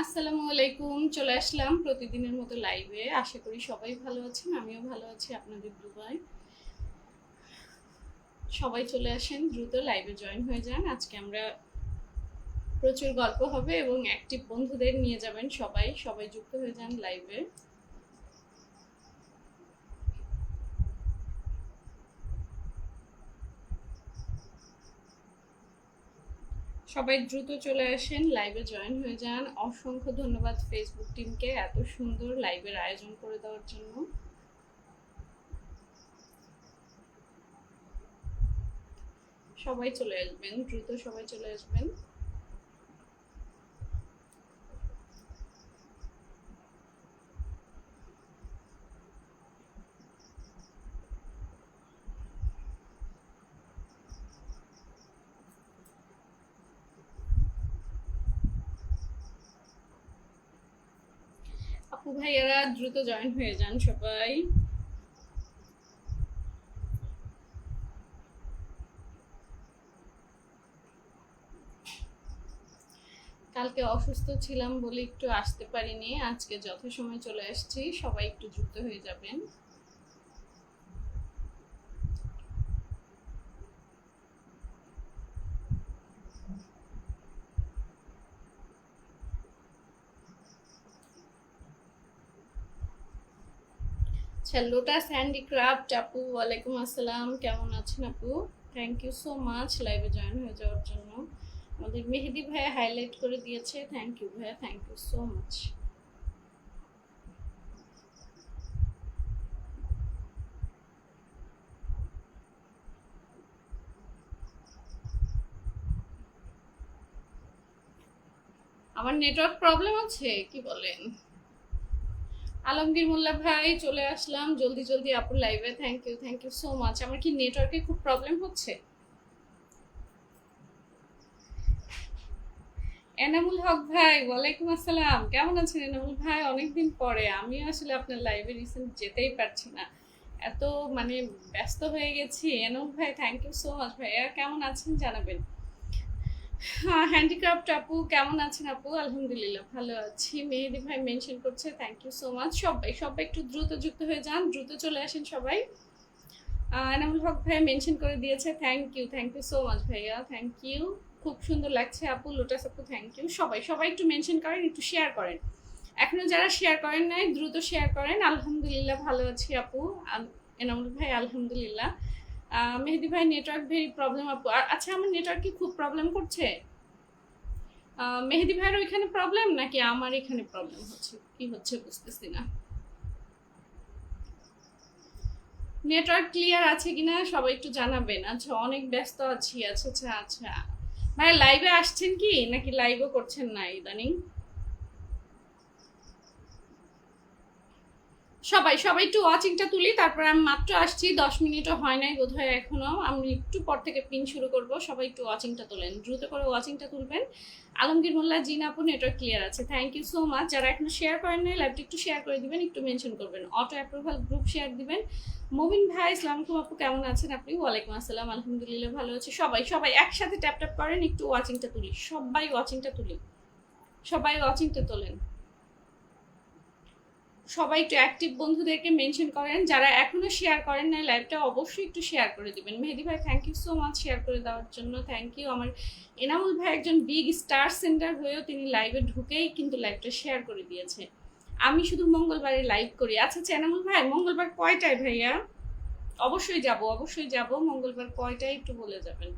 আসসালামু আলাইকুম, চলে আসলাম প্রতিদিনের মতো লাইভে আশা করি সবাই ভালো আছেন, আমিও ভালো আছি, আপনাদের দুবাই। সবাই চলে আসেন, দ্রুত লাইভে জয়েন হয়ে যান। আজকে আমরা প্রচুর গল্প হবে এবং অ্যাক্টিভ বন্ধুদের নিয়ে যাবেন সবাই। সবাই যুক্ত হয়ে যান লাইভে সবাই দ্রুত চলে আসেন লাইভে জয়েন হয়ে যান। অসংখ্য ধন্যবাদ ফেসবুক টিমকে এত সুন্দর লাইভের আয়োজন করে দেওয়ার জন্য। সবাই চলে আসবেন, দ্রুত সবাই চলে আসবেন আপু ভাইয়ারা দ্রুত জয়েন হয়ে যান সবাই। কালকে অসুস্থ ছিলাম বলে একটু আসতে পারিনি, আজকে যথাসময় চলে আসছি, সবাই একটু যুক্ত হয়ে যাবেন। আচ্ছা লোটাস আপু, ওয়ালাইকুম আসসালাম। কেমন আছেন আপু? থ্যাংক ইউ সো মাচ লাইভে জয়েন হয়ে যাওয়ার জন্য। আমাদের মেহেদি ভাইয়া হাইলাইট করে দিয়েছে। থ্যাংক ইউ ভাইয়া থ্যাংক ইউ সো মাচ আমার নেটওয়ার্ক প্রবলেম আছে? কি বলেন? আলমগীর মোল্লা ভাই, চলে আসলাম। জলদি জলদি আপুর লাইভে thank you thank you so much আমার কি নেটওয়ার্কে খুব প্রবলেম হচ্ছে? এনামুল হক ভাই, ওয়ালাইকুম আসসালাম। কেমন আছেন এনামুল ভাই? অনেকদিন পরে। আমি আসলে আপনার লাইভে রিসেন্ট যেতেই পারছি না। এত মানে ব্যস্ত হয়ে গেছি। এনামুল ভাই থ্যাংক ইউ সো মাচ ভাইয়া। কেমন আছেন জানাবেন? হ্যান্ডিক্রাফট আপু, কেমন আছেন আপু? আলহামদুলিল্লাহ, ভালো আছি। মেহেদি ভাই মেনশন করছে থ্যাংক ইউ সো মাচ সবাই সবাই একটু দ্রুত যুক্ত হয়ে যান, দ্রুত চলে আসেন সবাই। এনামুল হক ভাই মেনশন করে দিয়েছে thank you thank you so much ভাইয়া থ্যাংক ইউ খুব সুন্দর লাগছে আপু লোটাস আপু থ্যাংক ইউ সবাই সবাই একটু মেনশন করেন, একটু শেয়ার করেন। এখনও যারা শেয়ার করেন নাই, দ্রুত শেয়ার করেন। আলহামদুলিল্লাহ, ভালো আছি আপু। এনামুল ভাই, আলহামদুলিল্লাহ। মেহেদি ভাই নেটওয়ার্ক ভেরি প্রবলেম আপু। আচ্ছা আমার নেটওয়ার্ক কি খুব প্রবলেম করছে? মেহেদি ভাইয়ের ওইখানে প্রবলেম নাকি আমার এখানে প্রবলেম হচ্ছে? কি হচ্ছে বুঝতেছি না। নেটওয়ার্ক ক্লিয়ার আছে কিনা সবাই একটু জানাবেন। আচ্ছা অনেক ব্যস্ত আছি। আচ্ছা আচ্ছা আচ্ছা। ভাই লাইভে আসছেন কি? নাকি লাইভও করছেন না ইদানিং? সবাই সবাই একটু ওয়াচিংটা তুলি, তারপর আমি মাত্র আসছি, দশ মিনিটও হয় নাই বোধ হয় এখনও। আমি একটু পর থেকে পিন শুরু করব, সবাই একটু ওয়াচিংটা তোলেন, দ্রুত করে ওয়াচিংটা তুলবেন। আলমগীর মোল্লা, জিন আপু নেটওয়ার্ক ক্লিয়ার আছে। থ্যাংক ইউ সো মাচ যারা এখনও শেয়ার করেন নাই লাইভটা একটু শেয়ার করে দিবেন, একটু মেনশন করবেন। অটো অ্যাপ্রুভাল গ্রুপ শেয়ার দিবেন। মবিন ভাই ইসলাম আপু, কেমন আছেন আপনি? ওয়ালাইকুম আসসালাম, আলহামদুলিল্লাহ ভালো আছে। সবাই সবাই একসাথে ট্যাপ ট্যাপ করেন, একটু ওয়াচিংটা তুলি। সবাই ওয়াচিংটা তুলি। সবাই ওয়াচিংটা তোলেন। সবাই একটু অ্যাক্টিভ বন্ধুদেরকে মেনশন করেন। যারা এখনও শেয়ার করেন না লাইভটা অবশ্যই একটু শেয়ার করে দিবেন। মেহেদি ভাই thank you so much share করে দেওয়ার জন্য। থ্যাংক ইউ আমার এনামুল ভাই একজন বিগ স্টার সেন্টার হয়েও তিনি লাইভে ঢুকেই কিন্তু লাইভটা শেয়ার করে দিয়েছে। আমি শুধু মঙ্গলবারে লাইভ করি। আচ্ছা আচ্ছা এনামুল ভাই, মঙ্গলবার কয়টায় ভাইয়া? অবশ্যই যাব অবশ্যই যাব। মঙ্গলবার কয়টায় একটু বলে যাবেন?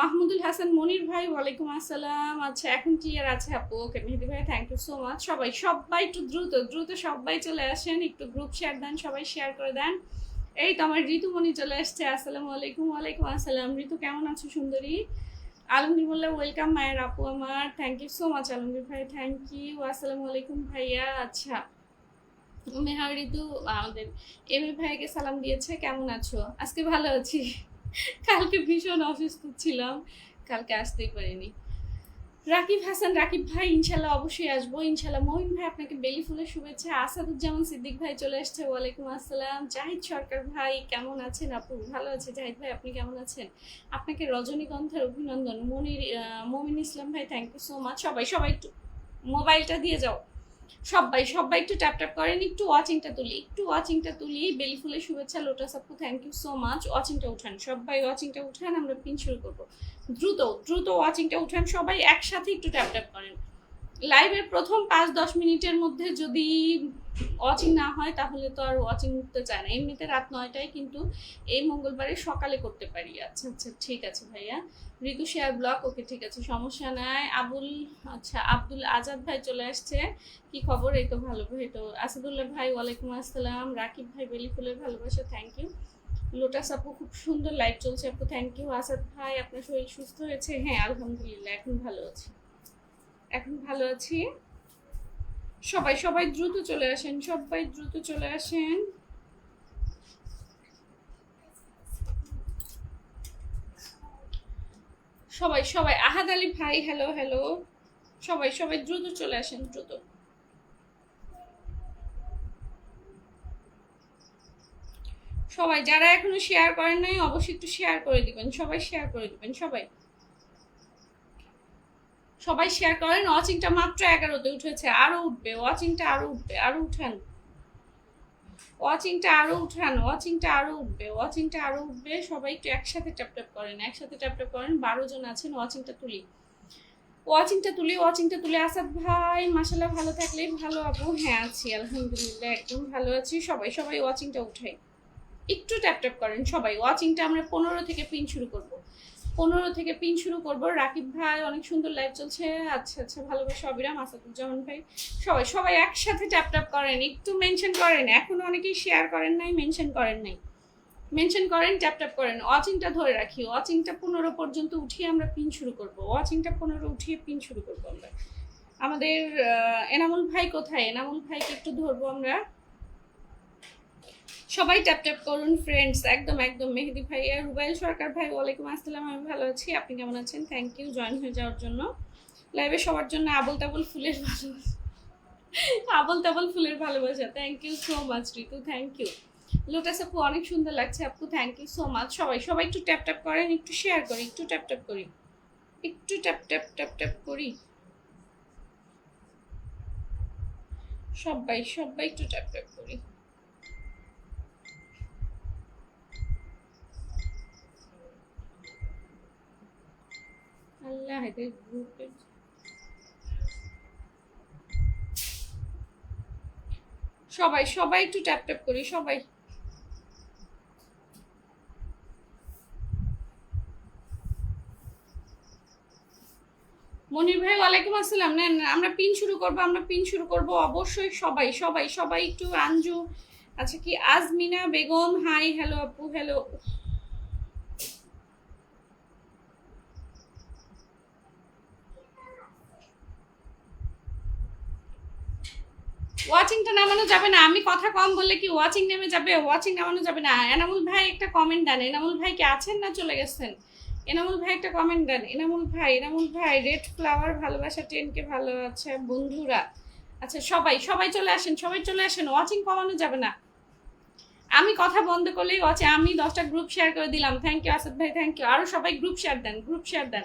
মাহমুদুল হাসান মনির ভাই, ওয়ালাইকুম আসসালাম। আচ্ছা এখন ক্লিয়ার আছে আপু, ওকে মেহেদি ভাই থ্যাংক ইউ সো মাচ সবাই সবাই একটু দ্রুত দ্রুত সবাই চলে আসেন, একটু গ্রুপ শেয়ার দেন, সবাই শেয়ার করে দেন। এই তো আমার ঋতুমণি চলে আসছে, আসসালামু আলাইকুম, ওয়ালাইকুম আসসালাম। ঋতু, কেমন আছো সুন্দরী? আলমগীর ওয়েলকাম মায়ের আপু আমার। Thank you so much Alamgir ভাই থ্যাংক ইউ আসসালামু আলাইকুম ভাইয়া আচ্ছা। মেহা ঋতু, আমাদের এম ভাইকে সালাম দিয়েছে, কেমন আছো? আজকে ভালো আছি। কালকে ভীষণ অসুস্থ ছিলাম, কালকে আসতেই পারিনি। রাকিব হাসান, রাকিব ভাই, ইনশাল্লাহ অবশ্যই আসব। ইনশাল্লাহ মহিন ভাই, আপনাকে বেলি ফুলের শুভেচ্ছা। আসাদুজ্জামান সিদ্দিক ভাই চলে আসছে। ওয়ালাইকুম আসসালাম। জাহিদ সরকার ভাই, কেমন আছেন আপু? ভালো আছে। জাহিদ ভাই, আপনি কেমন আছেন? আপনাকে রজনীগন্ধার অভিনন্দন। মনির মমিন ইসলাম ভাই থ্যাংক ইউ সো মাচ সবাই সবাই একটু মোবাইলটা দিয়ে যাও। সবাই সবাই একটু ট্যাপ ট্যাপ করেন, একটু ওয়াচিংটা তুলি, একটু ওয়াচিংটা তুলি, বেলি ফুলের শুভেচ্ছা লোটাস আপু থ্যাংক ইউ সো মাচ ওয়াচিংটা উঠান, সবাই ওয়াচিংটা উঠান, আমরা পিন শুরু করব। দ্রুত দ্রুত ওয়াচিংটা উঠান, সবাই একসাথে একটু ট্যাপ ট্যাপ করেন। লাইভের প্রথম পাঁচ, দশ মিনিটের মধ্যে যদি ওয়াচিং না হয়, তাহলে তো আর ওয়াচিং উঠতে চায় না। এমনিতে রাত নয়টায় কিন্তু এই মঙ্গলবারে সকালে করতে পারি। আচ্ছা আচ্ছা ঠিক আছে ভাইয়া। ঋতু শেয়ার ব্লক ওকে ঠিক আছে, সমস্যা নাই। আবুল আচ্ছা আব্দুল আজাদ ভাই চলে আসছে। কি খবর? এই তো ভালো ভাই তো আসাদুল্লাহ ভাই, ওয়ালাইকুম আসসালাম। রাকিব ভাই বেলি ফুলের ভালোবাসা থ্যাংক ইউ লোটাস আপু, খুব সুন্দর লাইভ চলছে আপু থ্যাংক ইউ আসাদ ভাই, আপনার শরীর সুস্থ হয়েছে? হ্যাঁ আলহামদুলিল্লাহ, এখন ভালো আছি। এখন ভালো আছি। সবাই সবাই দ্রুত চলে আসেন, সবাই দ্রুত চলে আসেন। সবাই সবাই, আহাদ আলী ভাই হ্যালো হ্যালো সবাই সবাই দ্রুত চলে আসেন, দ্রুত। সবাই, যারা এখনও শেয়ার করেন নাই, অবশ্যই একটু শেয়ার করে দিবেন, সবাই শেয়ার করে দিবেন, সবাই। সবাই শেয়ার করেন। ওয়াচিংটা মাত্র এগারোতে উঠেছে আরও উঠবে। ওয়াচিংটা আরও উঠবে, আরও উঠান। ওয়াচিংটা আরও উঠান ওয়াচিংটা আরও উঠবে ওয়াচিংটা আরও উঠবে। সবাই একটু একসাথে ট্যাপ ট্যাপ করেন, একসাথে ট্যাপ ট্যাপ করেন। বারো জন আছেন ওয়াচিংটা তুলি। ওয়াচিংটা তুলি ওয়াচিংটা তুলে। আসাদ ভাই মাসাল্লাহ ভালো থাকলেই ভালো আপু হ্যাঁ আছি, আলহামদুলিল্লাহ, একদম ভালো আছি। সবাই সবাই ওয়াচিংটা উঠাই। একটু ট্যাপ ট্যাপ করেন সবাই। ওয়াচিংটা আমরা পনেরো থেকে পিন শুরু করব। পনেরো থেকে পিন শুরু করব। রাকিব ভাই, অনেক সুন্দর লাইভ চলছে। আচ্ছা আচ্ছা ভালোবাসা, অবিরাম, আসাদুজ্জামান ভাই। সবাই সবাই একসাথে ট্যাপ ট্যাপ করেন, একটু মেনশন করেন। এখনও অনেকেই শেয়ার করেন নাই মেনশন করেন নাই। মেনশন করেন ট্যাপ ট্যাপ করেন। ওয়াচিংটা ধরে রাখি ওয়াচিংটা পনেরো পর্যন্ত উঠিয়ে আমরা পিন শুরু করব। ওয়াচিংটা পনেরো উঠিয়ে পিন শুরু করব আমরা। আমাদের এনামুল ভাই কোথায়? এনামুল ভাইকে একটু ধরবো আমরা। সবাই ট্যাপ ট্যাপ করুন ফ্রেন্ডস একদম একদম। মেহেদি ভাই আর রুবাইল সরকার ভাই, ওয়ালাইকুম আসসালাম, আমি ভালো আছি। আপনি কেমন আছেন? থ্যাংক ইউ জয়েন হয়ে যাওয়ার জন্য। লাইভে সবার জন্য আবল তাবল ফুলের ভালোবাসা। আবল তাবল ফুলের ভালোবাসা। Thank you so much Ritu thank you Lotus আপু অনেক সুন্দর লাগছে আপু থ্যাংক ইউ সো মাচ সবাই সবাই একটু ট্যাপ ট্যাপ করেন, একটু শেয়ার করি, একটু ট্যাপ ট্যাপ করি। একটু ট্যাপ ট্যাপ ট্যাপ ট্যাপ করি। সবাই সবাই একটু ট্যাপ ট্যাপ করি। এদের গ্রুপের সবাই সবাই একটু ট্যাপ ট্যাপ করি, সবাই। মনির ভাই, ওয়ালাইকুম আসসালাম। নেন, আমরা পিন শুরু করব, আমরা পিন শুরু করব। অবশ্যই সবাই সবাই সবাই একটু আঞ্জু। আচ্ছা কি, আজমিনা বেগম হাই হ্যালো আপু হ্যালো ওয়াচিংটা নামানো যাবে না। আমি কথা কম বললে কি ওয়াচিং নেমে যাবে? ওয়াচিং নামানো যাবে না। এনামুল ভাই একটা কমেন্ট দেন। এনামুল ভাই কি আছেন না চলে গেছেন? এনামুল ভাই একটা কমেন্ট দেন। এনামুল ভাই এনামুল ভাই রেড ফ্লাওয়ার ভালোবাসা টেনকে ভালো আছে বন্ধুরা। আচ্ছা সবাই সবাই চলে আসেন, সবাই চলে আসেন। ওয়াচিং কমানো যাবে না। আমি কথা বন্ধ করলেই ওয়াচে আমি দশটা গ্রুপ শেয়ার করে দিলাম। থ্যাংক ইউ আসাদ ভাই থ্যাংক ইউ আরও সবাই গ্রুপ শেয়ার দেন গ্রুপ শেয়ার দেন।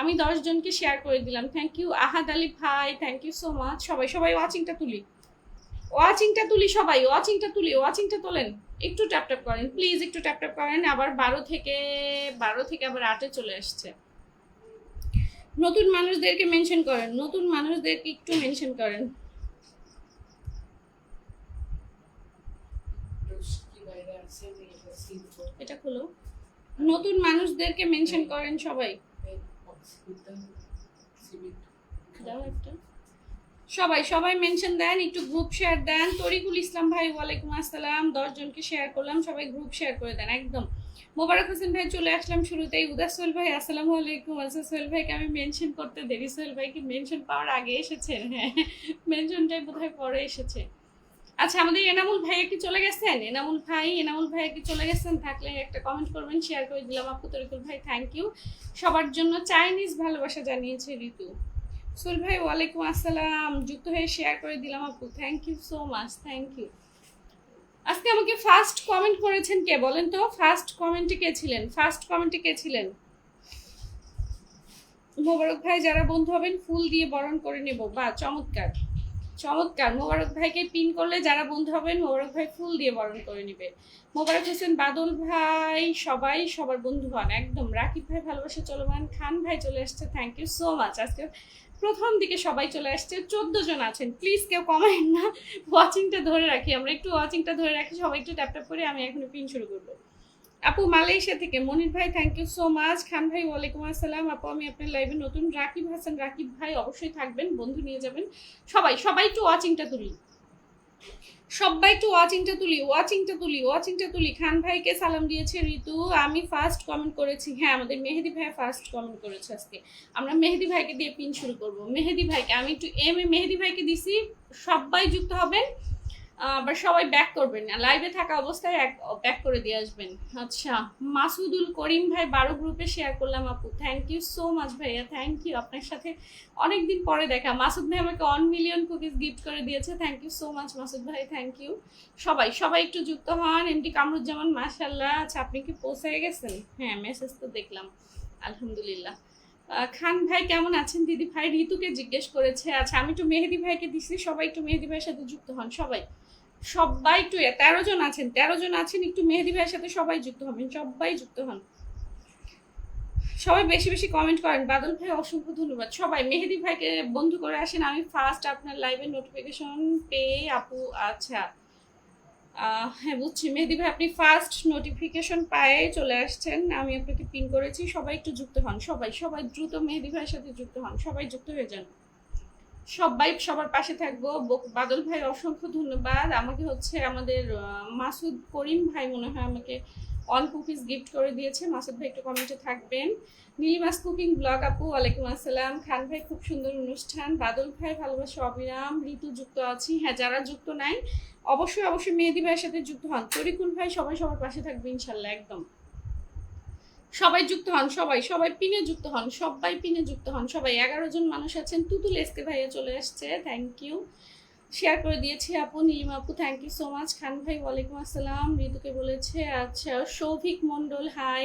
আমি দশজনকে শেয়ার করে দিলাম। থ্যাংক ইউ আহাদ আলী ভাই থ্যাংক ইউ সো মাচ সবাই সবাই ওয়াচিংটা তুলি। ওয়াচিংটা তুলি সবাই ওয়াচিংটা তুলি ওয়াচিংটা তোলেন। একটু ট্যাপ ট্যাপ করেন প্লিজ একটু ট্যাপ ট্যাপ করেন আবার বারো থেকে বারো থেকে আবার আটে চলে আসছে। নতুন মানুষদেরকে মেনশন করেন নতুন মানুষদেরকে একটু মেনশন করেন। এটা খুলো। নতুন মানুষদেরকে মেনশন করেন সবাই। দাও একটা। সবাই সবাই মেনশন দেন, একটু গ্রুপ শেয়ার দেন। তরিকুল ইসলাম ভাই, ওয়ালাইকুম আসসালাম। দশ জনকে শেয়ার করলাম, সবাই গ্রুপ শেয়ার করে দেন, একদম। মোবারক হোসেন ভাই, চলে আসলাম শুরুতেই। উদাস সোহেল ভাই, আসসালামু আলাইকুম। আচ্ছা সোহেল ভাইকে আমি মেনশন করতে দেরি। সোহেল ভাই কি মেনশন পাওয়ার আগে এসেছেন হ্যাঁ। মেনশনটাই বোধহয় পরে এসেছে। আচ্ছা আমাদের এনামুল ভাইয়া কি চলে গেছেন? এনামুল ভাই, এনামুল ভাইয়া কি চলে গেছেন? থাকলে একটা কমেন্ট করবেন শেয়ার করে দিলাম। আপু তরিকুল ভাই থ্যাংক ইউ সবার জন্য চাইনিজ ভালোবাসা জানিয়েছে ঋতু। সুল ভাই, ওয়ালাইকুম আসসালাম। যুক্ত হয়ে শেয়ার করে দিলাম আপু। Thank you so much thank you আজকে আমাকে ফার্স্ট কমেন্ট করেছেন কে বলেন তো? ফার্স্ট কমেন্টে কে ছিলেন? ফার্স্ট কমেন্টে কে ছিলেন? মোবারক ভাই, যারা বন্ধু হবেন, ফুল দিয়ে বরণ করে নেব। বা চমৎকার। চমৎকার। মোবারক ভাইকে পিন করলে যারা বন্ধু হবেন, মোবারক ভাই ফুল দিয়ে বরণ করে নেবে। মোবারক হোসেন বাদল ভাই, সবাই সবার বন্ধু হন। একদম। রাকিব ভাই ভালোবাসা চলমান। খান ভাই চলে আসছে। থ্যাংক ইউ সো মাচ আজকে প্রথম দিকে সবাই চলে আসছে। চোদ্দ জন আছেন। প্লিজ কেউ কমেন না। ওয়াচিংটা ধরে রাখি। আমরা একটু ওয়াচিংটা ধরে রাখি। সবাই একটু ট্যাপ ট্যাপ করে আমি এখন পিন শুরু করব। আপু, মালয়েশিয়া থেকে। মনির ভাই thank you so much Khan ভাই, ওয়ালাইকুম আসসালাম। আপু, আমি আপনার লাইভে নতুন। রাকিব হাসান, রাকিব ভাই, অবশ্যই থাকবেন। বন্ধু নিয়ে যাবেন। সবাই সবাই একটু ওয়াচিংটা তুলি। সবাই একটু ওয়াচিংটা তুলি ওয়াচিংটা তুলি ওয়াচিংটা তুলি। খান ভাইকে সালাম দিয়েছে ঋতু। আমি ফার্স্ট কমেন্ট করেছি। হ্যাঁ আমাদের মেহেদি ভাই ফার্স্ট কমেন্ট করেছে আজকে। আমরা মেহেদি ভাইকে দিয়ে পিন শুরু করব। মেহেদি ভাইকে, আমি একটু এম এ মেহেদি ভাইকে দিছি। সবাই যুক্ত হবেন। আবার সবাই ব্যাক করবেন। লাইভে থাকা অবস্থায় এক ব্যাক করে দিয়ে আসবেন। আচ্ছা মাসুদুল করিম ভাই বারো গ্রুপে শেয়ার করলাম আপু। থ্যাংক ইউ সো মাচ ভাইয়া থ্যাংক ইউ আপনার সাথে অনেকদিন পরে দেখা। মাসুদ ভাই আমাকে ওয়ান মিলিয়ন কুকিজ গিফট করে দিয়েছে। Thank you so much Masud ভাই থ্যাংক ইউ সবাই সবাই একটু যুক্ত হন। এমডি কামরুজ্জামান মাশাল্লাহ আচ্ছা আপনি কি পৌঁছে গেছেন? হ্যাঁ মেসেজ তো দেখলাম। আলহামদুলিল্লাহ। খান ভাই কেমন আছেন? দিদি ভাই ঋতুকে জিজ্ঞেস করেছে। আচ্ছা আমি একটু মেহেদি ভাইকে দিচ্ছি সবাই একটু মেহেদি ভাইয়ের সাথে যুক্ত হন। সবাই। সবাই একটু তেরো জন আছেন, তেরো জন আছেন, একটু মেহেদি ভাইয়ের সাথে সবাই যুক্ত হবেন সবাই যুক্ত হন। সবাই বেশি বেশি কমেন্ট করেন, বাদল ভাই অসংখ্য ধন্যবাদ। সবাই, মেহেদি ভাইকে বন্ধু করে আসেন, আমি ফার্স্ট আপনার লাইভের নোটিফিকেশন পেয়ে আপু আচ্ছা। হ্যাঁ বুঝছি। মেহেদি ভাই, আপনি ফার্স্ট নোটিফিকেশন পায়ে চলে আসছেন, আমি আপনাকে পিন করেছি, সবাই একটু যুক্ত হন, সবাই সবাই দ্রুত মেহেদি ভাইয়ের সাথে যুক্ত হন, সবাই যুক্ত হয়ে যান। সবাই সবার পাশে থাকব। বাদল ভাই অসংখ্য ধন্যবাদ। আমাকে হচ্ছে আমাদের মাসুদ করিম ভাই মনে হয় আমাকে অল কুকিজ গিফট করে দিয়েছে। মাসুদ ভাই একটু কমেন্টে থাকবেন। নীলিমাস কুকিং ব্লগ আপু, ওয়ালাইকুম আসসালাম। খান ভাই খুব সুন্দর অনুষ্ঠান। বাদল ভাই, ভালোবাসা অবিরাম। ঋতু যুক্ত আছি। হ্যাঁ যারা যুক্ত নাই, অবশ্যই অবশ্যই মেহেদি ভাইয়ের সাথে যুক্ত হন। তরিকুল ভাই সবাই সবার পাশে থাকবে ইনশাল্লাহ, একদম। সবাই যুক্ত হন সবাই সবাই পিনে যুক্ত হন সবাই পিনে যুক্ত হন সবাই এগারো জন মানুষ আছেন। তুতুল এসকে ভাইয়া চলে আসছে থ্যাংক ইউ শেয়ার করে দিয়েছি আপু নীলিমা আপু thank you so much Khan ভাই ওয়ালাইকুম আসসালাম। ঋতুকে বলেছে আচ্ছা সৌভিক মন্ডল হাই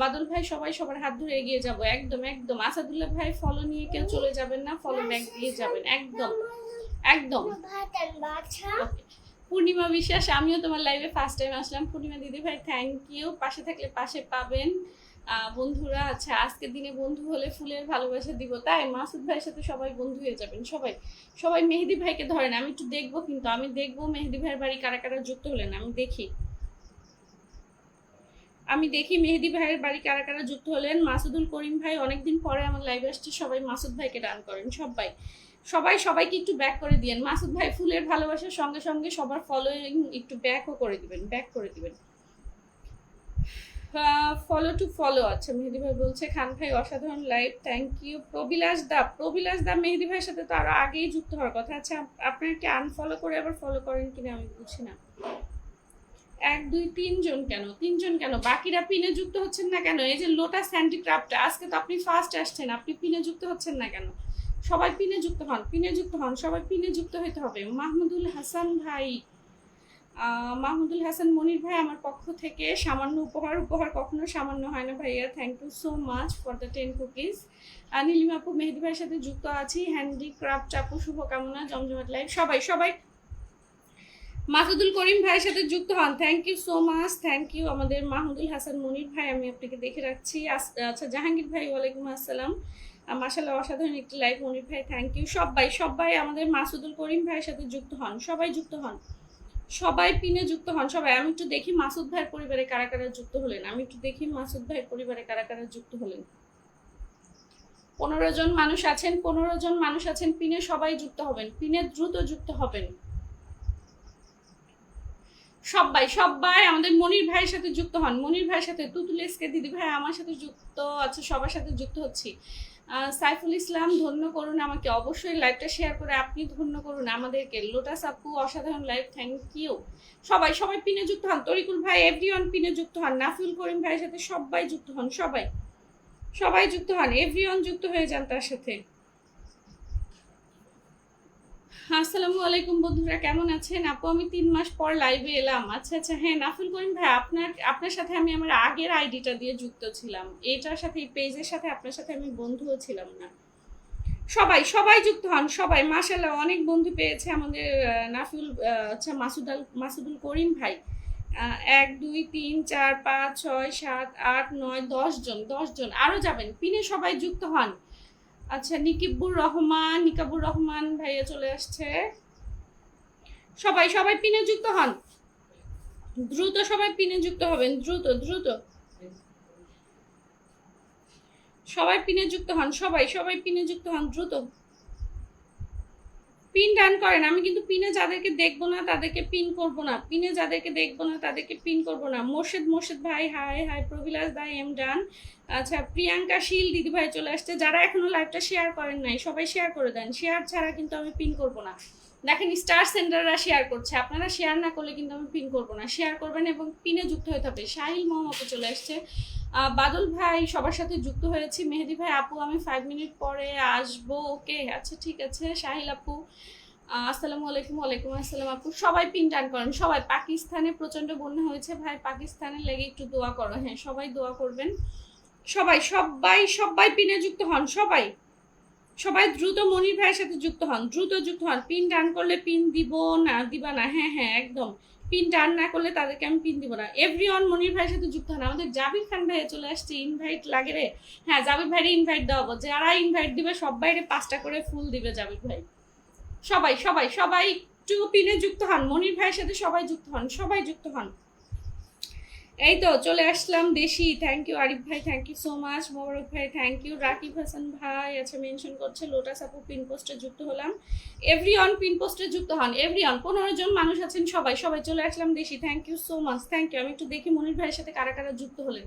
বাদল ভাই সবাই সবার হাত ধরে এগিয়ে যাব। একদম একদম। আসাদুল্লাহ ভাই ফলো নিয়ে কেউ চলে যাবেন না ফলো ব্যাক দিয়ে যাবেন। একদম একদম. পূর্ণিমা বিশ্বাস, আমিও তোমার লাইভে ফার্স্ট টাইম আসলাম। পূর্ণিমা দিদি ভাই থ্যাংক ইউ পাশে থাকলে পাশে পাবেন। বন্ধুরা আচ্ছা আজকের দিনে বন্ধু হলে ফুলের ভালোবাসা দিব, তাই? মাসুদ ভাইয়ের সাথে সবাই বন্ধু হয়ে যাবেন, সবাই। সবাই মেহেদি ভাইকে ধরেন, আমি একটু দেখব কিন্তু, আমি দেখব মেহেদি ভাইয়ের বাড়ি কারা কারা যুক্ত হলেন, আমি দেখি। আমি দেখি মেহেদি ভাইয়ের বাড়ি কারা কারা যুক্ত হলেন। মাসুদুল করিম ভাই, অনেকদিন পরে আমার লাইভে আসছে, সবাই মাসুদ ভাইকে ডান করেন, সবাই। সবাই সবাইকে একটু ব্যাক করে দিয়েন। মাসুদ ভাই ফুলের ভালোবাসার সঙ্গে সঙ্গে সবার ফলোইং একটু ব্যাকও করে দিবেন ব্যাক করে দিবেন। ফলো টু ফলো আচ্ছা মেহেদি ভাই বলছে, খান ভাই অসাধারণ লাইভ থ্যাংক ইউ প্রবিলাস দা প্রবিলাস দা, মেহেদি ভাইয়ের সাথে তো আরও আগেই যুক্ত হওয়ার কথা। আচ্ছা আপ- আপনারা কি আনফলো করে আবার ফলো করেন কিনা আমি বুঝি না। এক, দুই, তিনজন কেন? তিনজন কেন? বাকিরা পিনে যুক্ত হচ্ছেন না কেন? এই যে লোটাস হ্যান্ডিক্রাফট আজকে তো আপনি ফার্স্ট আসছেন, আপনি পিনে যুক্ত হচ্ছেন না কেন? সবাই পিনে যুক্ত হন, পিনে যুক্ত হন, সবাই পিনে যুক্ত হতে হবে। মাহমুদুল হাসান ভাই মাহমুদুল হাসান মনির ভাই আমার পক্ষ থেকে সামান্য উপহার উপহার কখনো সামান্য হয় না ভাইয়া thank you so much for the ten cookies Nilima আপু মেহেদি ভাইয়ের সাথে যুক্ত আছি হ্যান্ডিক্রাফট আপু শুভকামনা, জমজমাট লাইফ সবাই সবাই। মাসুদুল করিম ভাইয়ের সাথে যুক্ত হন thank you so much thank you আমাদের মাহমুদুল হাসান মনির ভাই, আমি আপনাকে দেখে রাখছি। আচ্ছা জাহাঙ্গীর ভাই, ওয়ালাইকুম আসসালাম। মাসাল্লাহ অসাধারণ একটি লাইভ মনির ভাই থ্যাংক ইউ সবাই সবাই আমাদের মাসুদুল করিম ভাইয়ের সাথে যুক্ত হন, সবাই যুক্ত হন। সবাই পিনে যুক্ত হন, সবাই। আমি একটু দেখি মাসুদ ভাইয়ের পরিবারে কারা কারা যুক্ত হলেন। আমি একটু দেখি মাসুদ ভাইয়ের পরিবারে কারা কারা যুক্ত হলেন। পনেরো জন মানুষ আছেন, পনেরো জন মানুষ আছেন, পিনে সবাই যুক্ত হবেন, পিনে দ্রুত যুক্ত হবেন। সবাই সবাই আমাদের মনির ভাইয়ের সাথে যুক্ত হন। মনির ভাইয়ের সাথে, তুতুল এসকে দিদি ভাই আমার সাথে যুক্ত আছে, সবার সাথে যুক্ত হচ্ছি। সাইফুল ইসলাম, ধন্য করুন আমাকে অবশ্যই লাইভটা শেয়ার করে আপনি ধন্য করুন আমাদেরকে। লোটাস আপু, অসাধারণ লাইভ থ্যাংক ইউ সবাই সবাই পিনে যুক্ত হন। তরিকুল ভাই এভরি ওয়ান পিনে যুক্ত হন। নাফিউল করিম ভাইয়ের সাথে সবাই যুক্ত হন, সবাই। সবাই যুক্ত হন এভরিওয়ান যুক্ত হয়ে যান তার সাথে। আসসালামু আলাইকুম বন্ধুরা কেমন আছেন? আপু আমি তিন মাস পর লাইভে এলাম। আচ্ছা আচ্ছা হ্যাঁ নাফুল করিম ভাই আপনার আপনার সাথে আমি আমার আগের আইডিটা দিয়ে যুক্ত ছিলাম। এটার সাথে এই পেজের সাথে আপনার সাথে আমি বন্ধুও ছিলাম না। সবাই সবাই যুক্ত হন সবাই। মাশাল্লাহ অনেক বন্ধু পেয়েছে আমাদের আহ, আচ্ছা মাসুদ আল মাসুদুল করিম ভাই। এক দুই তিন চার পাঁচ ছয় সাত আট নয় দশজন দশজন আরও যাবেন। পিনে সবাই যুক্ত হন। আচ্ছা নিকিবুর রহমান, নিকাবুর রহমান ভাইয়া চলে আসছে। সবাই সবাই পিনে যুক্ত হন। দ্রুত সবাই পিনে যুক্ত হবেন, দ্রুত দ্রুত। সবাই পিনে যুক্ত হন, সবাই সবাই পিনে যুক্ত হন, দ্রুত। পিন ডান করেন। আমি কিন্তু পিনে যাদেরকে দেখব না, তাদেরকে পিন করব না। পিনে যাদেরকে দেখব না, তাদেরকে পিন করব না। মোর্শেদ মোর্শেদ ভাই হাই হাই প্রবিলাস ভাই এম ডান আচ্ছা প্রিয়াঙ্কা শীল দিদি ভাই চলে আসছে। যারা এখনও লাইভটা শেয়ার করেন নাই, সবাই শেয়ার করে দেন। শেয়ার ছাড়া কিন্তু আমি পিন করব না। দেখেন স্টার সেন্টাররা শেয়ার করছে। আপনারা শেয়ার না করলে কিন্তু আমি পিন করব না। শেয়ার করবেন এবং পিনে যুক্ত হতে হবে শাহিল মোহাম্মদ চলে আসছে। বাদল ভাই সবার সাথে যুক্ত হয়েছি। মেহেদি ভাই, আপু, আমি ফাইভ মিনিট পরে আসব। ওকে আচ্ছা ঠিক আছে। শাহিল আপু আসসালামু আলাইকুম। ওয়ালাইকুম আসসালাম আপু। সবাই পিন টান করেন। সবাই, পাকিস্তানে প্রচণ্ড বন্যা হয়েছে ভাই। পাকিস্তানের লেগে একটু দোয়া করো। হ্যাঁ সবাই দোয়া করবেন। সবাই সবাই সবাই পিনে যুক্ত হন। সবাই। সবাই দ্রুত মনির ভাইয়ের সাথে যুক্ত হন। দ্রুত যুক্ত হন। পিন টান করলে পিন দিব না, দিবা না। হ্যাঁ হ্যাঁ একদম। পিন টান না করলে তাদেরকে আমি পিন দিব না। এভরি মনির ভাইয়ের সাথে যুক্ত হন। আমাদের জাবির খান ভাইয়া চলে আসছে। ইনভাইট লাগে রে। হ্যাঁ জাবির ভাইয়ের ইনভাইট দেওয়া হব। যারা ইনভাইট দিবে, সব বাইরে পাঁচটা করে ফুল দিবে জাবির ভাই। সবাই সবাই সবাই একটু পিনে যুক্ত হন। মনির ভাইয়ের সাথে সবাই যুক্ত হন। সবাই যুক্ত হন। এই তো চলে আসলাম দেশি। থ্যাংক ইউ আরিফ ভাই thank you so much Mobarak ভাই থ্যাংক ইউ রাকিব হাসান ভাই আচ্ছা মেনশন করছে লোটাস আপু পিন পোস্টে যুক্ত হলাম। এভরি অন পিন পোস্টে যুক্ত হন এভরি অন পনেরো জন মানুষ আছেন সবাই সবাই চলে আসলাম দেশি। Thank you so much thank you আমি একটু দেখি মনির ভাইয়ের সাথে কারা কারা যুক্ত হলেন।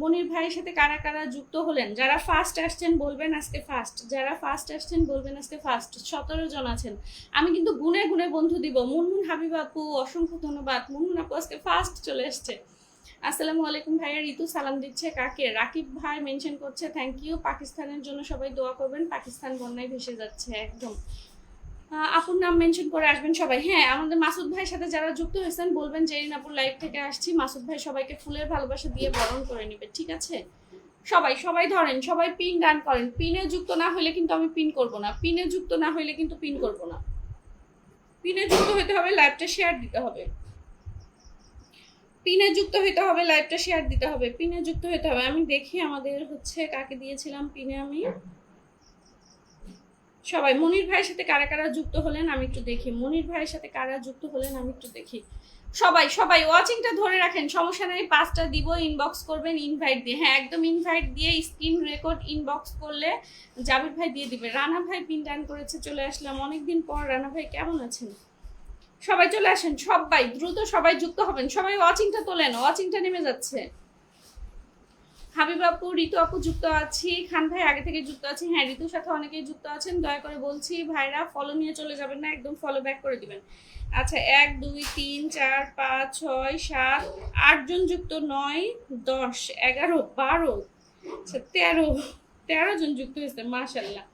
মনির ভাইয়ের সাথে কারা কারা যুক্ত হলেন? যারা ফার্স্ট আসছেন বলবেন আজকে ফার্স্ট যারা ফার্স্ট আসছেন বলবেন আজকে ফার্স্ট সতেরো জন আছেন। আমি কিন্তু গুনে গুনে বন্ধু দিব। মুনমুন হাবিব আপু, অসংখ্য ধন্যবাদ। মুনমুন আপু আজকে ফার্স্ট চলে এসছে। আসসালামু আলাইকুম ভাইয়া, ঋতু সালাম দিচ্ছে কাকে? রাকিব ভাই মেনশন করছে থ্যাংক ইউ পাকিস্তানের জন্য সবাই দোয়া করবেন, পাকিস্তান বন্যায় ভেসে যাচ্ছে একদম। আপুর নাম মেনশন করে আসবেন সবাই। হ্যাঁ আমাদের মাসুদ ভাইয়ের সাথে যারা যুক্ত হয়েছেন, বলবেন জেরিন আপুর লাইভ থেকে আসছি। মাসুদ ভাই সবাইকে ফুলের ভালোবাসা দিয়ে বরণ করে নেবে, ঠিক আছে? সবাই সবাই ধরেন, সবাই পিন ডান করেন। পিনে যুক্ত না হলে কিন্তু আমি পিন করব না। পিনে যুক্ত না হলে কিন্তু পিন করব না। পিনে যুক্ত হতে হবে লাইভটা শেয়ার দিতে হবে। পিনে যুক্ত হতে হবে লাইভটা শেয়ার দিতে হবে, পিনে যুক্ত হতে হবে। আমি দেখি আমাদের হচ্ছে কাকে দিয়েছিলাম, পিনে আমি। সবাই, মনির ভাইয়ের সাথে কারা কারা যুক্ত হলেন, আমি একটু দেখি। মনির ভাইয়ের সাথে কারা যুক্ত হলেন, আমি একটু দেখি। সবাই সবাই ওয়াচিংটা ধরে রাখেন, সমস্যা নেই, পাঁচটা দিব ইনবক্স করবেন ইনভাইট দিয়ে। হ্যাঁ একদম ইনভাইট দিয়ে স্ক্রিন রেকর্ড ইনবক্স করলে জাবির ভাই দিয়ে দিবে। রানা ভাই পিন টান করেছে, চলে আসলাম। অনেকদিন পর রানা ভাই, কেমন আছেন? সবাই চলে আসেন, সবাই, দ্রুত সবাই যুক্ত হবেন। সবাই ওয়াচিংটা তোলেন, ওয়াচিংটা নেমে যাচ্ছে। হাবিব আপু ঋতু আপু যুক্ত আছি, খান ভাই আগে থেকে যুক্ত আছি। হ্যাঁ ঋতুর সাথে অনেকেই যুক্ত আছেন, দয়া করে বলছি, ভাইরা ফলো নিয়ে চলে যাবেন না, একদম ফলো ব্যাক করে দিবেন। আচ্ছা এক, দুই, তিন, চার, পাঁচ, ছয়, সাত আটজন যুক্ত, নয়, দশ, এগারো, বারো আচ্ছা তেরো তেরো জন যুক্ত হয়েছে মাশাল্লাহ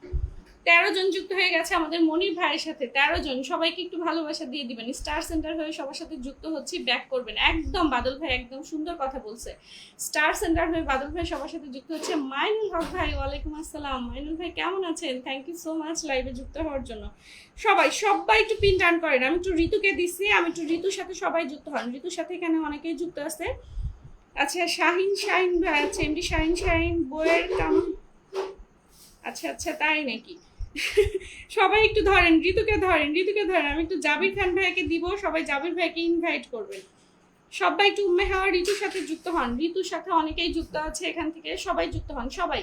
তেরো জন যুক্ত হয়ে গেছে আমাদের মনির ভাইয়ের সাথে, তেরো জন। সবাইকে একটু ভালোবাসা দিয়ে দিবেন। স্টার সেন্টার হয়ে সবার সাথে যুক্ত হচ্ছি, ব্যাক করবেন। একদম বাদল ভাই একদম সুন্দর কথা বলছে। স্টার সেন্টার হয়ে বাদল ভাই সবার সাথে যুক্ত হচ্ছে। মাইনুল হক ভাই, ওয়ালাইকুম আসসালাম। মাইনুল ভাই, কেমন আছেন? থ্যাংক ইউ সো মাচ লাইভে যুক্ত হওয়ার জন্য। সবাই সবাই একটু পিন টান করেন। আমি একটু ঋতুকে দিচ্ছি আমি একটু ঋতুর সাথে সবাই যুক্ত হন। ঋতুর সাথে এখানে অনেকেই যুক্ত আছে। আচ্ছা শাহিন শাহিন ভাই আছে, এমডি শাহিন শাহিন, বইয়ের কাম আচ্ছা আচ্ছা তাই নাকি? সবাই একটু ধরেন, ঋতুকে ধরেন ঋতুকে ধরেন, আমি একটু জাবির খান ভাইকে দিব, সবাই জাবির ভাইকে ইনভাইট করবেন। সবাই একটু উম্মে হাওয়া ঋতুর সাথে যুক্ত হন। ঋতুর সাথে অনেকেই যুক্ত আছে এখান থেকে, সবাই যুক্ত হন, সবাই।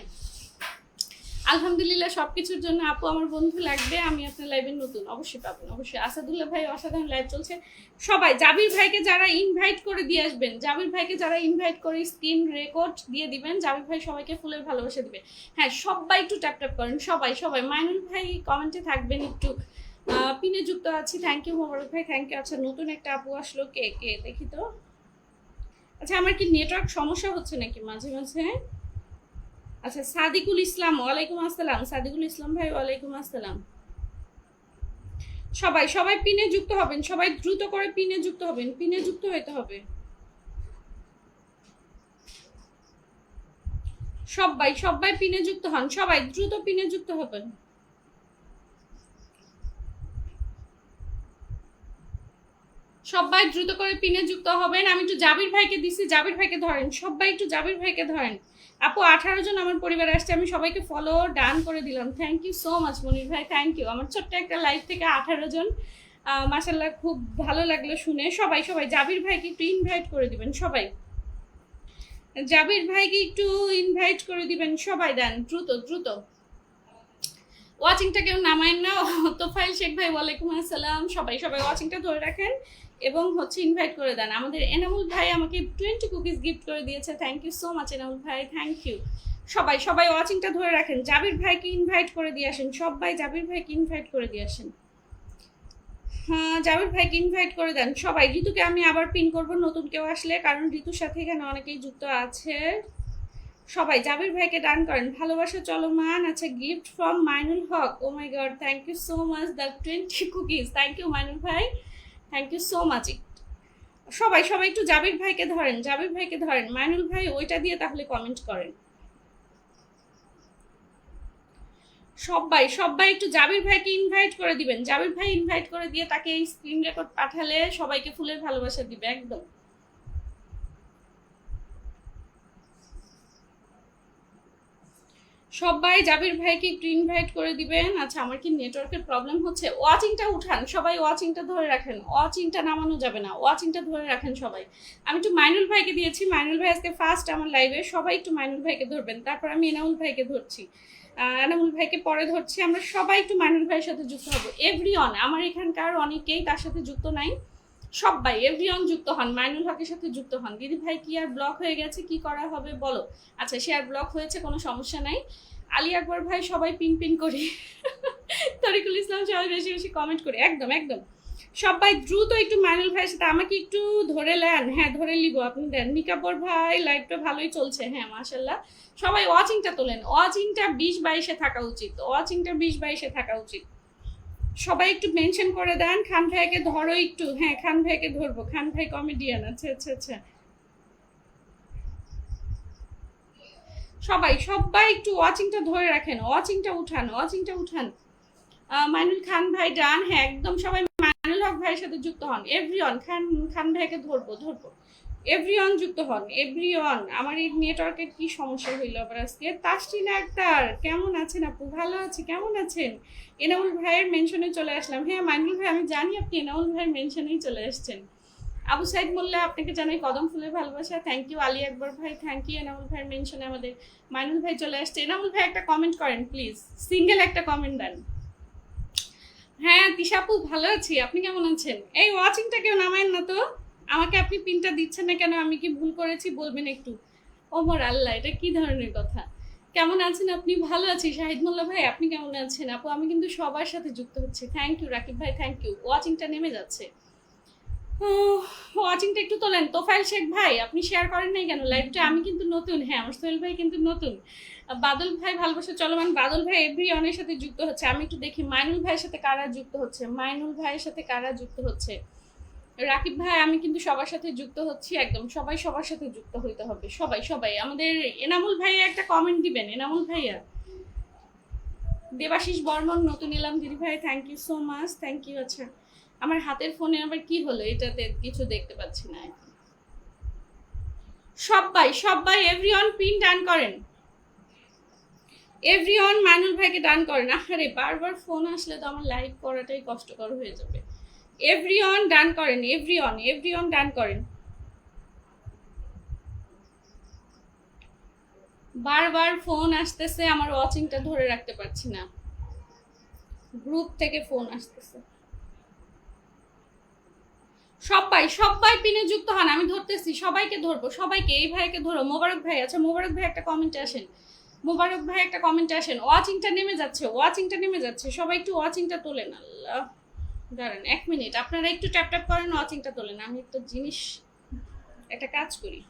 আলহামদুলিল্লাহ, সবকিছুর জন্য আপু আমার বন্ধু লাগবে, আমি আপনার লাইভে নতুন, অবশ্যই পাবেন, অবশ্যই। আসাদুল্লাহ ভাই অসাধারণ লাইভ চলছে। সবাই, জাবির ভাইকে যারা ইনভাইট করে দিয়ে আসবেন, জাবির ভাইকে যারা ইনভাইট করে স্ক্রিন রেকর্ড দিয়ে দিবেন, জাবির ভাই সবাইকে ফুলের ভালোবাসা দিবে হ্যাঁ সবাই একটু ট্যাপ ট্যাপ করেন, সবাই সবাই। মাইনুল ভাই কমেন্টে থাকবেন একটু। পিনে যুক্ত আছি থ্যাংক ইউ মোবারক ভাই থ্যাংক ইউ আচ্ছা নতুন একটা আপু আসলো, কে কে, দেখি তো। আচ্ছা আমার কি নেটওয়ার্ক সমস্যা হচ্ছে নাকি মাঝে মাঝে? আচ্ছা সাদিকুল ইসলাম, ওয়ালাইকুম আসসালাম। সাদিকুল ইসলাম ভাই, ওয়ালাইকুম আসসালাম। সবাই সবাই পিনে যুক্ত হবেন, সবাই দ্রুত করে পিনে যুক্ত হবেন, পিনে যুক্ত হতে হবে। সবাই সবাই পিনে যুক্ত হন, সবাই দ্রুত পিনে যুক্ত হবেন। সবাই দ্রুত করে পিনে যুক্ত হবেন। আমি একটু জাবির ভাইকে দিছি, জাবির ভাইকে ধরেন, সবাই একটু জাবির ভাইকে ধরেন। আপু, আঠারো জন আমার পরিবার আসছে, আমি সবাইকে ফলো ডান করে দিলাম। Thank you so much Monir ভাই থ্যাংক ইউ আমার ছোট্ট একটা লাইফ থেকে আঠারো জন মাসাল্লাহ খুব ভালো লাগল শুনে। সবাই সবাই, জাবির ভাইকে একটু ইনভাইট করে দিবেন, সবাই। জাবির ভাইকে একটু ইনভাইট করে দিবেন, সবাই দেন, দ্রুত দ্রুত। ওয়াচিংটা কেউ নামায় না। তো তোফাইল শেখ ভাই, ওয়ালাইকুম আসসালাম। সবাই সবাই ওয়াচিংটা ধরে রাখেন। এবং হচ্ছে ইনভাইট করে দেন। আমাদের এনামুল ভাই আমাকে টোয়েন্টি কুকিজ গিফট করে দিয়েছে। Thank you so much Enamul ভাই। থ্যাংক ইউ সবাই সবাই ওয়াচিংটা ধরে রাখেন। জাবির ভাইকে ইনভাইট করে দিয়ে আসেন। সবাই জাবির ভাইকে ইনভাইট করে দিয়ে আসেন। হ্যাঁ জাবির ভাইকে ইনভাইট করে দেন। সবাই, ঋতুকে আমি আবার পিন করব। নতুন কেউ আসলে, কারণ ঋতুর সাথে এখানে অনেকেই যুক্ত আছে। সবাই, জাবির ভাইকে ডান করেন। ভালোবাসা চলমান আছে। Gift from Mainul Haque. Oh my god thank you so much the twenty cookies thank you Mainul ভাই। থ্যাংক ইউ সো মাচ সবাই সবাই একটু জাবির ভাইকে ধরেন, জাবির ভাইকে ধরেন। মাইনুল ভাই, ওইটা দিয়ে তাহলে কমেন্ট করেন। সবাই সবাই একটু জাবির ভাইকে ইনভাইট করে দিবেন। জাবির ভাই ইনভাইট করে দিয়ে তাকে এই স্ক্রিন রেকর্ড পাঠালে সবাইকে ফুলের ভালোবাসা দিবে, একদম। সবাই জাবির ভাইকে একটু ইনভাইট করে দিবেন। আচ্ছা আমার কি নেটওয়ার্কের প্রবলেম হচ্ছে? ওয়াচিংটা উঠান, সবাই ওয়াচিংটা ধরে রাখেন। ওয়াচিংটা নামানো যাবে না, ওয়াচিংটা ধরে রাখেন সবাই। আমি একটু মাইনুল ভাইকে দিয়েছি। মাইনুল ভাই আজকে ফার্স্ট আমার লাইভে সবাই একটু মাইনুল ভাইকে ধরবেন। তারপর আমি এনামুল ভাইকে ধরছি। এনামুল ভাইকে পরে ধরছি। আমরা সবাই একটু মাইনুল ভাইয়ের সাথে যুক্ত হব। এভরি অন আমার এখানকার অনেকেই তার সাথে যুক্ত নাই। সবাই এভরিওয়ান যুক্ত হন, মাইনুল হকের সাথে যুক্ত হন। দিদি ভাই, কি আর ব্লক হয়ে গেছে? কি করা হবে? বলো। আচ্ছা সে আর ব্লক হয়েছে, কোনো সমস্যা নাই। আলী আকবর ভাই, সবাই পিন পিন করি। তরিকুল ইসলাম সবাই বেশি বেশি কমেন্ট করি। একদম একদম। সবাই দ্রুত একটু মাইনুল ভাইয়ের সাথে আমাকে একটু ধরে নেন। হ্যাঁ ধরে নিব, আপনি দেন। নিকাপর ভাই লাইভটা ভালোই চলছে। হ্যাঁ মাশাল্লাহ সবাই ওয়াচিংটা তোলেন। ওয়াচিংটা বিশ বাইশে থাকা উচিত। ওয়াচিংটা বিশ বাইশে থাকা উচিত। সবাই একটু মেনশন করে দেন, খান ভাইকে ধরো একটু হ্যাঁ খান ভাইকে ধরবো, খান ভাই কমেডিয়ান আচ্ছা আচ্ছা আচ্ছা। সবাই সবাই একটু ওয়াচিংটা ধরে রাখেন ওয়াচিংটা উঠান ওয়াচিংটা উঠান। মাইনুল, খান ভাই ডান হ্যাঁ একদম সবাই মাইনুল হক ভাইয়ের সাথে যুক্ত হন। এভরিওয়ান খান খান ভাইকে ধরবো ধরবো। এভরিওয়ান যুক্ত হন এভরিওয়ান আমার এই নেটওয়ার্কের কি সমস্যা হইল? আবার আজকে তাসরিনা আক্তার, কেমন আছেন আপু? ভালো আছি, কেমন আছেন? এনামুল ভাইয়ের মেনশনে চলে আসলাম। হ্যাঁ মাইনুল ভাই, আমি জানি আপনি এনামুল ভাইয়ের মেনশনেই চলে আসছেন আবু সাইদ মোল্লা, আপনাকে জানাই কদম ফুলের ভালোবাসা। থ্যাংক ইউ আলী আকবর ভাই থ্যাংক ইউ এনামুল ভাইয়ের মেনশনে আমাদের মাইনুল ভাই চলে আসছে। এনামুল ভাই, একটা কমেন্ট করেন প্লিজ সিঙ্গেল একটা কমেন্ট দেন। হ্যাঁ তিশাপু ভালো আছি। আপনি কেমন আছেন? এই ওয়াচিংটা কেউ নামায়েন না তো। আমাকে আপনি পিনটা দিচ্ছেন না কেন? আমি কি ভুল করেছি? বলবেন একটু। ওমর আল্লাহ, এটা কি ধরনের কথা? কেমন আছেন আপনি? ভালো আছি। শাহিদ মোল্লা ভাই, আপনি কেমন আছেন? আপু, আমি কিন্তু সবার সাথে যুক্ত হচ্ছে। থ্যাংক ইউ রাকিব ভাই থ্যাংক ইউ ওয়াচিংটা নেমে যাচ্ছে। ওয়াচিংটা একটু তোলেন। তোফাইল শেখ ভাই, আপনি শেয়ার করেন নাই কেন? লাইভটা আমি কিন্তু নতুন। হ্যাঁ আমার সোহেল ভাই কিন্তু নতুন। বাদল ভাই, ভালোবাসা চলমান। বাদল ভাই এভরি অনের সাথে যুক্ত হচ্ছে। আমি একটু দেখি, মাইনুল ভাইয়ের সাথে কারা যুক্ত হচ্ছে? মাইনুল ভাইয়ের সাথে কারা যুক্ত হচ্ছে? রাকিব ভাই, আমি কিন্তু সবার সাথে যুক্ত হচ্ছি একদম। সবাই সবার সাথে যুক্ত হইতে হবে, সবাই সবাই। আমাদের এনামুল ভাইয়া একটা কমেন্ট দিবেন, এনামুল ভাইয়া। দেবাশিস বর্মন, নতুন এলাম দিদি ভাই thank you so much thank you আচ্ছা। আমার হাতের ফোনে আবার কি হলো? এটাতে কিছু দেখতে পাচ্ছি না সবাই সবাই এভরিওয়ান পিন ডান করেন। এভরিওয়ান মানুল ভাইকে ডান করেন। আরে বারবার ফোন আসলে তো আমার লাইভ করাটাই কষ্টকর হয়ে যাবে। এভরিওয়ান ডান করেন এভরিওয়ান এভরিওয়ান ডান করেন। বারবার ফোন আসতেছে, আমার ওয়াচিংটা ধরে রাখতে পারছি না। গ্রুপ থেকে ফোন আসতেছে। সবাই সবাই পিনে যুক্ত হন, আমি ধরতেছি, সবাইকে ধরবো, সবাইকে, এই ভাইকে ধরো, মোবারক ভাই আচ্ছা মোবারক ভাই একটা কমেন্টে আসেন। মোবারক ভাই একটা কমেন্টে আসেন ওয়াচিংটা নেমে যাচ্ছে ওয়াচিংটা নেমে যাচ্ছে, সবাই একটু ওয়াচিংটা তোলেন, আল্লাহ। দাঁড়ান, এক মিনিট। আপনারা একটু ট্যাপ ট্যাপ করেন ওয়াচিংটা তোলেন। আমি একটা জিনিস, একটা কাজ করি।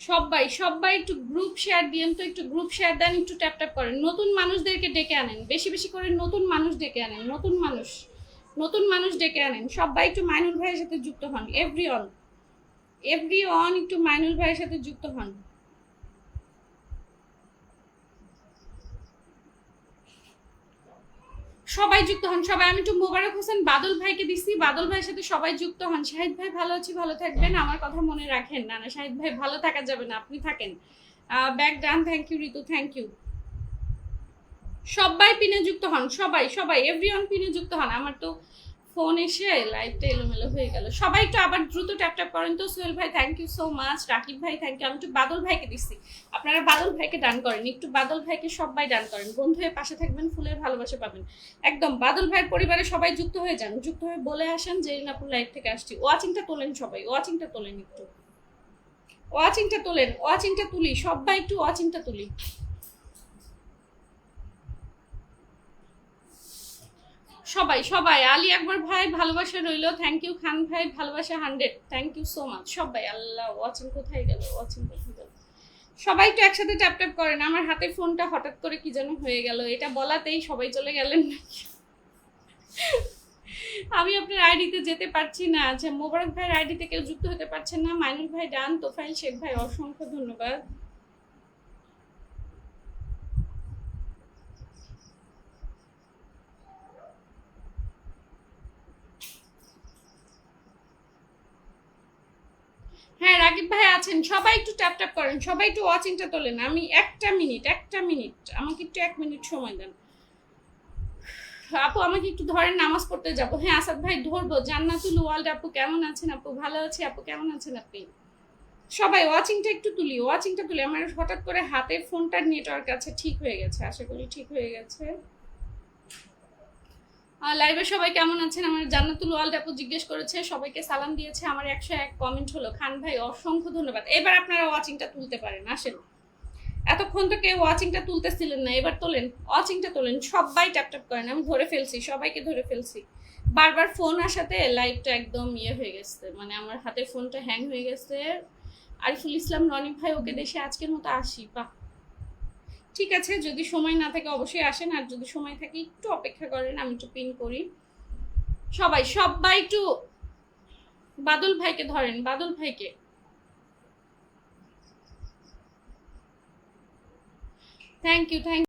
সবাই সবাই একটু গ্রুপ শেয়ার দিয়েন তো, একটু গ্রুপ শেয়ার দেন, একটু ট্যাপ ট্যাপ করেন। নতুন মানুষদেরকে ডেকে আনেন। বেশি বেশি করে নতুন মানুষ ডেকে আনেন, নতুন মানুষ নতুন মানুষ ডেকে আনেন। সবাই একটু মাইনুল ভাইয়ের সাথে যুক্ত হন এভরি অন একটু মাইনুল ভাইয়ের সাথে যুক্ত হন। সবাই যুক্ত হন, সবাই, আমি একটু মোবারক হোসেন বাদল ভাইকে বাদল ভাইয়ের সাথে সবাই যুক্ত হন। শাহিদ ভাই, ভালো আছি, ভালো থাকবেন। আমার কথা মনে রাখেন না না, শাহিদ ভাই, ভালো থাকা যাবে না, আপনি থাকেন। Back done thank you Ritu thank you সবাই পিনে যুক্ত হন, সবাই সবাই এভরিওয়ান পিনে যুক্ত হন। আমার তো ফোন এসে লাইভটা এলোমেলো হয়ে গেল। সবাই একটু আবার দ্রুত ট্যাপ ট্যাপ করেন তো। সোহেল ভাই thank you so much Rakib ভাই থ্যাংক ইউ আমি একটু বাদল ভাইকে দিচ্ছি। আপনারা বাদল ভাইকে ডান করেন। একটু বাদল ভাইকে সবাই ডান করেন। বন্ধু হয়ে পাশে থাকবেন, ফুলের ভালোবাসা পাবেন। একদম, বাদল ভাইয়ের পরিবারে সবাই যুক্ত হয়ে যান। যুক্ত হয়ে বলে আসেন যে নাপুর লাইভ থেকে আসছি। ওয়াচিংটা তোলেন সবাই, ওয়াচিংটা তোলেন একটু। ওয়াচিংটা তোলেন, ওয়াচিংটা তুলি, সবাই একটু ওয়াচিংটা তুলি। সবাই সবাই, আলী একবার ভাই ভালোবাসা রইল। থ্যাংক ইউ খান ভাই ভালোবাসা hundred thank you so much সবাই, আল্লাহ ওয়াচিং কোথায় গেল? ওয়াচিং কোথায় গেল? সবাই একটু একসাথে ট্যাপ ট্যাপ করেন। আমার হাতে ফোনটা হঠাৎ করে কি যেন হয়ে গেল। এটা বলাতেই সবাই চলে গেলেন। নাকি আমি আপনার আইডিতে যেতে পারছি না। আচ্ছা মোবারক ভাইয়ের আইডিতে কেউ যুক্ত হতে পারছেন না। মাইনুল ভাই, ডান তোফাইল শেখ ভাই, অসংখ্য ধন্যবাদ। হ্যাঁ রাকিব ভাই আছেন। সবাই একটু ট্যাপ ট্যাপ করেন। সবাই একটু ওয়াচিংটা তোলেন। আমি একটা মিনিট একটা মিনিট আমাকে একটু এক মিনিট সময় দেন। আপু, আমাকে একটু ধরেন, নামাজ পড়তে যাব। হ্যাঁ আসাদ ভাই, ধরবো। জান্নাতুল ওয়ার্ল্ড আপু, কেমন আছেন আপু? ভালো আছি আপু, কেমন আছেন আপনি? সবাই ওয়াচিংটা একটু তুলি ওয়াচিংটা তুলি। আমার হঠাৎ করে হাতে ফোনটার নেটওয়ার্ক আছে, ঠিক হয়ে গেছে। আশা করি ঠিক হয়ে গেছে। লাইভে সবাই কেমন আছেন? আমার জান্নাতুল ওয়ার্ল্ড আপু জিজ্ঞেস করেছে, সবাইকে সালাম দিয়েছে, আমার একশো এক কমেন্ট হলো। খান ভাই, অসংখ্য ধন্যবাদ। এবার আপনারা ওয়াচিংটা তুলতে পারেন, আসেন। এতক্ষণ তো কেউ ওয়াচিংটা তুলতেছিলেন না, এবার তোলেন। ওয়াচিংটা তোলেন, সবাই ট্যাপ ট্যাপ করেন, আমি ধরে ফেলছি, সবাইকে ধরে ফেলছি। বারবার ফোন আসাতে লাইভটা একদম ইয়ে হয়ে গেছে মানে আমার হাতে ফোনটা হ্যাং হয়ে গেছে। আরিফুল ইসলাম রনি ভাই, ওকে দেশে আজকের মতো আসি, বাহ। ঠিক আছে, যদি সময় না থাকে অবশ্যই আসেন, আর যদি সময় থাকে একটু অপেক্ষা করেন, আমি একটু পিন করি। সবাই সবাই একটু বাদল ভাইকে ধরেন, বাদল ভাইকে। Thank you thank